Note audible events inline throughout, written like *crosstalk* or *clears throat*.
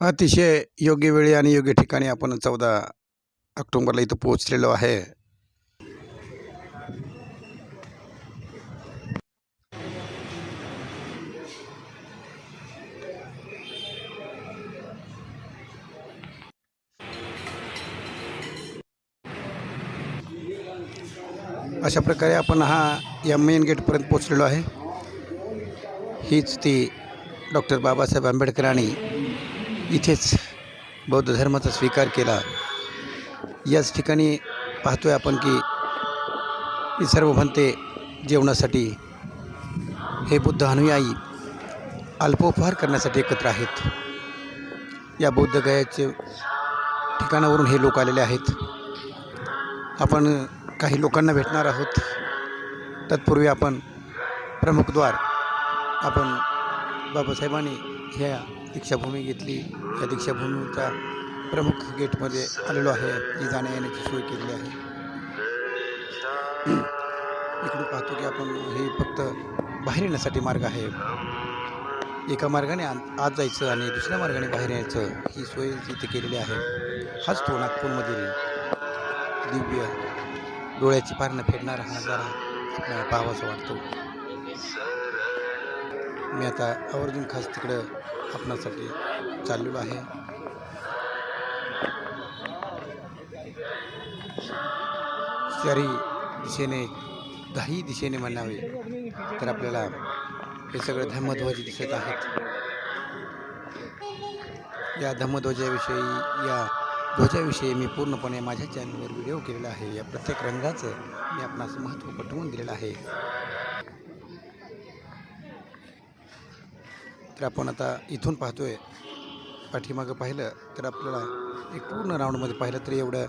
अतिशय योग्य वेळी आणि योग्य ठिकाणी आपण चौदा ऑक्टोंबरला इथं पोहोचलेलो आहे. अशा प्रकारे आपण हा या मेन गेटपर्यंत पोचलेलो आहे. हीच ती डॉक्टर बाबासाहेब आंबेडकरांनी इथेच बौद्ध धर्माचा स्वीकार केला. याच ठिकाणी पाहतोय आपण की ही सर्व म्हणते जेवणासाठी हे बुद्ध अनुयायी अल्पोपहार करण्यासाठी एकत्र आहेत. या बौद्ध गयाचे ठिकाणावरून हे लोक आलेले आहेत. आपण काही लोकांना भेटणार आहोत. तत्पूर्वी आपण प्रमुखद्वार आपण बाबासाहेबांनी ह्या दीक्षाभूमी घेतली. या दीक्षाभूमीच्या प्रमुख गेटमध्ये आलेलो आहे. जी जाण्या येण्याची सोय केलेली आहे. *clears throat* इकडून पाहतो की आपण हे फक्त बाहेर येण्यासाठी मार्ग आहे. एका मार्गाने आत जायचं आणि दुसऱ्या मार्गाने बाहेर यायचं ही सोय इथे केलेली आहे. हाच तो नागपूरमधील दिव्य डोळ्याची पारणं फेडणारा हा नजारा आपल्याला पाहावासा वाटतो. मी आता आवर्जून खास तिकडं आपणासाठी चाललेलो आहे. चारी दिशेने दहाही दिशेने म्हणावे तर आपल्याला हे सगळे धर्मध्वज दिसत आहेत. या धर्मध्वजाविषयी या ध्वजाविषयी मी पूर्णपणे माझ्या चॅनलवर व्हिडिओ केलेला आहे. या प्रत्येक रंगाचं मी आपणास महत्त्व पटवून दिलेलं आहे. तर आपण आता इथून पाहतोय. पाठीमागं पाहिलं तर आपल्याला एक पूर्ण राऊंडमध्ये पाहिलं तर एवढं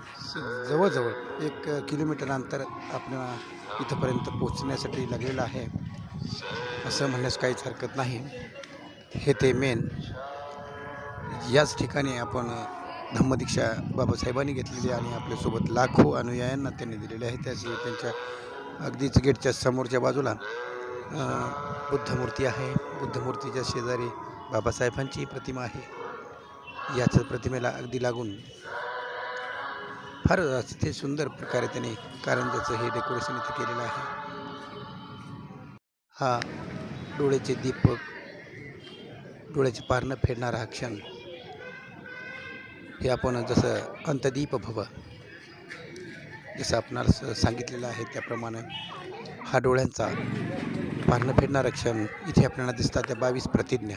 जवळजवळ एक किलोमीटर अंतर आपल्याला इथंपर्यंत पोचण्यासाठी लागलेलं आहे. असं म्हणण्यास काहीच हरकत नाही. हे ते मेन याच ठिकाणी आपण धम्मदीक्षा बाबासाहेबांनी घेतलेली आणि आपल्यासोबत लाखो अनुयायांना त्यांनी दिलेले आहे. त्याची त्यांच्या अगदीच गेटच्या समोरच्या बाजूला बुद्धमूर्ती आहे. बुद्धमूर्तीच्या शेजारी बाबासाहेबांची प्रतिमा आहे. याच प्रतिमेला अगदी लागून फार ते सुंदर प्रकारे त्याने कारंजाचं हे डेकोरेशन इथे केलेलं आहे. हा डोळ्याचे दीपक डोळ्याचे पारणं फेडणारा हा क्षण. हे आपण जसं अंतदीप भव जसं आपणास स- सांगितलेलं आहे त्याप्रमाणे हा डोळ्यांचा पारणं फेडणारा क्षण इथे आपल्याला दिसतात त्या बावीस प्रतिज्ञा.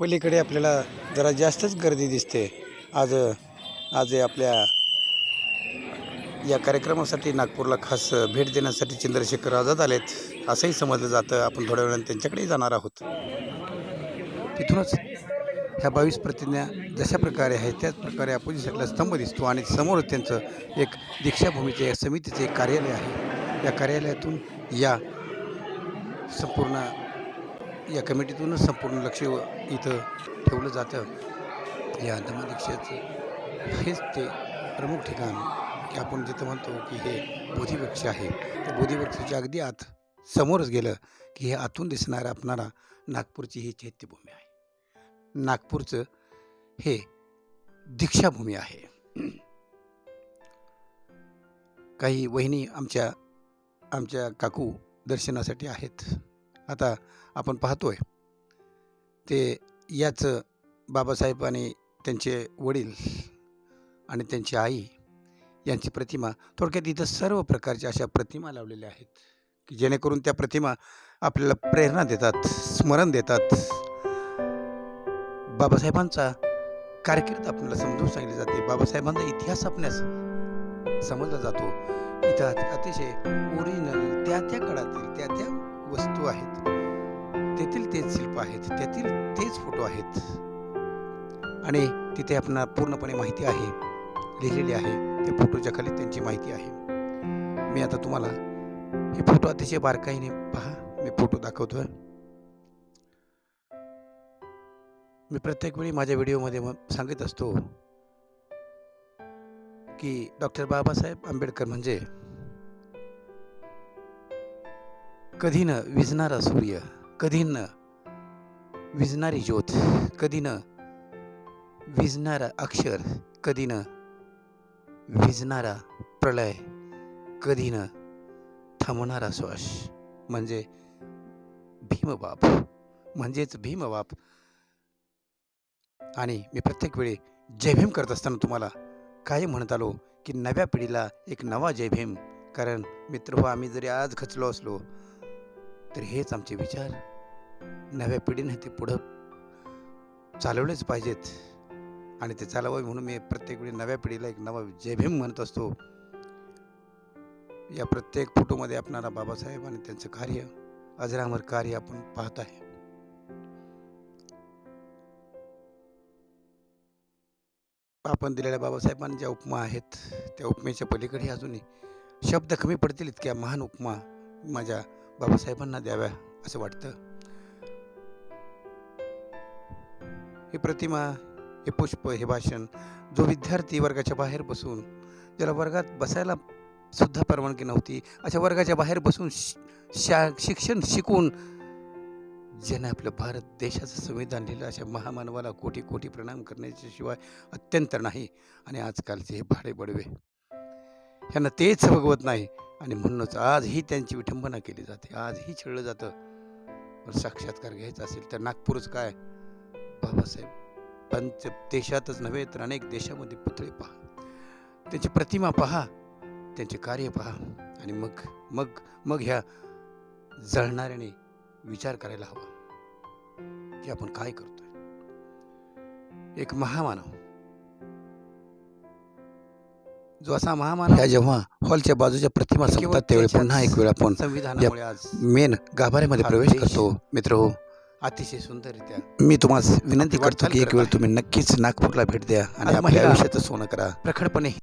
पलीकडे आपल्याला जरा जास्तच गर्दी दिसते. आज आज आपल्या या कार्यक्रमासाठी नागपूरला खास भेट देण्यासाठी चंद्रशेखर आझाद आलेत. असंही समजलं जातं. आपण थोड्या वेळाने त्यांच्याकडेही जाणार आहोत. तिथूनच ह्या बावीस प्रतिज्ञा जशा प्रकारे आहेत त्याच प्रकारे अपोजिशनला स्तंभ दिसतो. आणि समोरच त्यांचं एक दीक्षाभूमीचे या समितीचे एक कार्यालय आहे. या कार्यालयातून या संपूर्ण या कमिटीतूनच संपूर्ण लक्ष इथं ठेवलं जातं. या धर्मदीक्षेचं हेच ते प्रमुख ठिकाण की आपण जिथं म्हणतो की हे बोधिवृक्ष आहे. त्या बोधिवृक्षाच्या अगदी आत समोरच गेलं की हे आतून दिसणारं आपणारा नागपूरची ही चैत्यभूमी आहे. नागपूरचं हे दीक्षाभूमी आहे. काही वहिनी आमच्या आमच्या काकू दर्शनासाठी आहेत. आता आपण पाहतोय ते याच बाबासाहेब आणि त्यांचे वडील आणि त्यांची आई यांची प्रतिमा थोडक्यात इथं सर्व प्रकारच्या अशा प्रतिमा लावलेल्या आहेत की जेणेकरून त्या प्रतिमा आपल्याला प्रेरणा देतात स्मरण देतात. बाबासाहेबांचा कारकीर्द आपल्याला समजून सांगितली जाते. बाबासाहेबांचा इतिहास आपल्यास समजला जातो. इथं अतिशय ओरिजिनल त्या त्या काळातील त्या त्या वस्तू आहेत. तेथील तेच शिल्प आहेत त्यातील तेच फोटो आहेत. आणि तिथे आपण पूर्णपणे माहिती आहे लिहिलेली आहे त्या फोटोच्या खाली त्यांची माहिती आहे. मी आता तुम्हाला हे फोटो अतिशय बारकाईने पहा मी फोटो दाखवतो मी प्रत्येक वेळी माझ्या व्हिडिओमध्ये मग सांगत असतो की डॉक्टर बाबासाहेब आंबेडकर म्हणजे कधी न विजणारा सूर्य कधी न विजणारी ज्योत कधी न विजणारा अक्षर कधी न विजणारा प्रलय कधी न थांबणारा श्वास. म्हणजे भीमबाप. म्हणजेच भीमबाप. आणि मी प्रत्येक वेळी जय भीम करत असताना तुम्हाला काही म्हणत आलो की नव्या पिढीला एक नवा जय भीम. कारण मित्र हो आम्ही जरी आज खचलो असलो तर हेच आमचे विचार. नव्या पिढीने ते पुढं चालवलेच पाहिजेत. आणि ते चालवावे म्हणून मी प्रत्येक वेळी नव्या पिढीला एक नवा जय भीम म्हणत असतो. या प्रत्येक फोटोमध्ये आपणाला बाबासाहेब आणि त्यांचं कार्य अजरामर कार्य आपण पाहत आहे. आपण दिलेल्या बाबासाहेबांनी ज्या उपमा आहेत. त्या उपमेच्या पलीकडे अजूनही शब्द कमी पडतील इतक्या महान उपमा माझ्या बाबासाहेबांना द्याव्या असं वाटतं. ही प्रतिमा हे पुष्प हे भाषण जो विद्यार्थी वर्गाच्या बाहेर बसून ज्याला वर्गात बसायला सुद्धा परवानगी नव्हती अशा वर्गाच्या बाहेर बसून शा शिक्षण शिकून ज्याने आपलं भारत देशाचं संविधान लिहिलं अशा महामानवाला कोटी कोटी प्रणाम करण्याच्या शिवाय अत्यंत नाही आणि आजकालचे हे भाडे बडवे. ह्यांना तेच भगवत नाही आणि म्हणूनच आजही त्यांची विठंबना केली जाते. आजही छळलं जातं. पण साक्षात्कार घ्यायचा असेल तर नागपूरच काय? बाबासाहेब पंच देशातच नव्हे तर अनेक देशामध्ये पुतळे पहा. त्यांची प्रतिमा पहा. त्यांचे कार्य पहा. आणि मग मग मग ह्या जळणाऱ्याने विचार करायला हवा. की आपण काय करतोय? एक महामानव. जो असा महामानव जेव्हा हॉलच्या बाजूच्या प्रतिमा संपतात त्यावेळी पुन्हा एक वेळ आपण मेन गाभाऱ्यामध्ये प्रवेश करतो. मित्र हो अतिशय सुंदररित्या मी तुम्हाला विनंती करतो की एक वेळ तुम्ही नक्कीच नागपूरला भेट द्या आणि आपल्या आयुष्याचं सोनं करा. प्रखरपणे